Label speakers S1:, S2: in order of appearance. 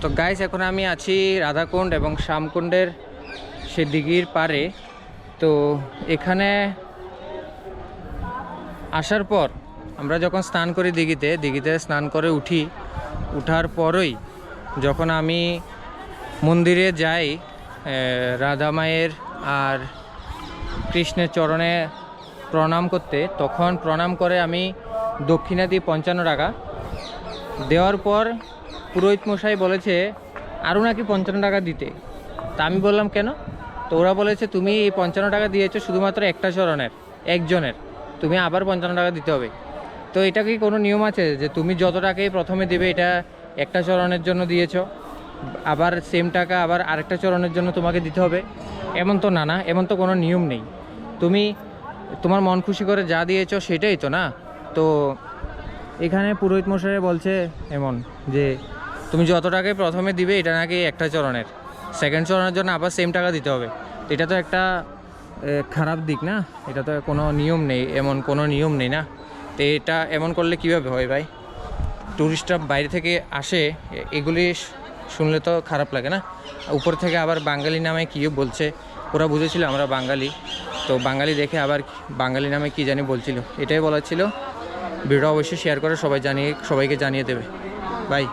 S1: তো গাইস এখন আমি আছি রাধাকুণ্ড এবং শ্যামকুণ্ডের সে দিঘির পারে তো এখানে আসার পর আমরা যখন স্নান করি দিঘিতে দিঘিতে স্নান করে উঠি। উঠার পরই যখন আমি মন্দিরে যাই রাধা মায়ের আর কৃষ্ণের চরণে প্রণাম করতে, তখন প্রণাম করে আমি দক্ষিণা দিই পঞ্চান্ন টাকা দেওয়ার পর পুরোহিত মশাই বলেছে আরও নাকি পঞ্চান্ন টাকা দিতে। তা আমি বললাম, কেন? তো ওরা বলেছে, তুমি এই পঞ্চান্ন টাকা দিয়েছ শুধুমাত্র একটা চরণের, একজনের। তুমি আবার পঞ্চান্ন টাকা দিতে হবে। তো এটা কি কোনো নিয়ম আছে যে তুমি যত টাকাই প্রথমে দেবে, এটা একটা চরণের জন্য দিয়েছ, আবার সেম টাকা আবার আরেকটা চরণের জন্য তোমাকে দিতে হবে? এমন তো না না, এমন তো কোনো নিয়ম নেই। তুমি, তোমার মন খুশি করে যা দিয়েছ সেটাই তো না? তো এখানে পুরোহিত মশাই বলছে এমন যে তুমি যত টাকায় প্রথমে দিবে, এটা নাকি একটা চরণের। সেকেন্ড চরণের জন্য আবার সেম টাকা দিতে হবে। এটা তো একটা খারাপ দিক না? এটা তো কোনো নিয়ম নেই, এমন কোনো নিয়ম নেই না? তো এটা এমন করলে কীভাবে হয় ভাই? ট্যুরিস্টরা বাইরে থেকে আসে এগুলি শুনলে তো খারাপ লাগে না? উপর থেকে আবার বাঙালি নামে কী বলছে, ওরা বুঝেছিল আমরা বাঙালি। তো বাঙালি দেখে আবার বাঙালি নামে কি জানি বলছিল। এটাই বলার ছিল। ভিডিও অবশ্যই শেয়ার করে সবাই জানিয়ে, সবাইকে জানিয়ে দেবে। বাই